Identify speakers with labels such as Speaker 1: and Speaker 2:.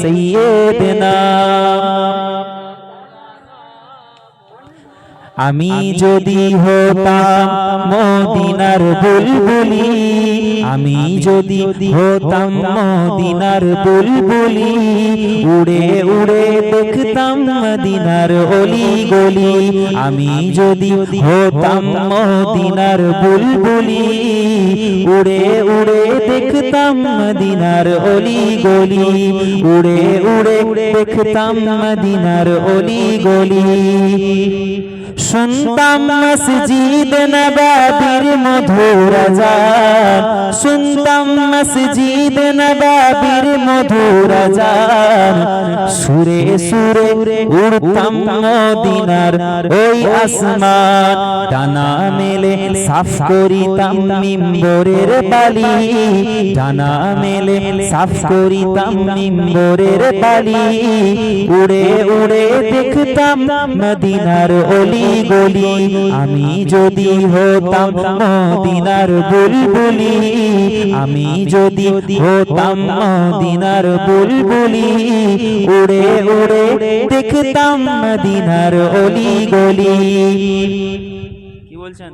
Speaker 1: সৈয়দনা। আমি যদি হতাম মদিনার বুলবুলি আমি যদি হতাম মদিনার বুলবুলি উড়ে উড়ে দেখতাম মদিনার অলি গলি আমি যদি হতাম মদিনার বুলবুলি। উড়ে উড়ে দেখতাম মদিনার অলি গলি, উড়ে উড়ে দেখতাম মদিনার অলি গলি। শুনতাম মসজিদ নবাবির মধুর আজান, শুনতাম মসজিদ নবাবির মধুর আজান। সুরে সুরে উড়তাম মদিনার ওই আসমান টানা মেলে সাফ করিতাম মিম্বরের বালি। ডানা মেলে সাফ করিতাম মিম্বরের বালি। উড়ে উড়ে দেখতাম মদিনার অলি গলি। আমি যদি হতাম মদিনার বুলবুলি আমি যদি হতাম মদিনার বুলবুলি উড়ে উড়ে দেখতাম মদিনার অলি গলি।
Speaker 2: কি বলছেন?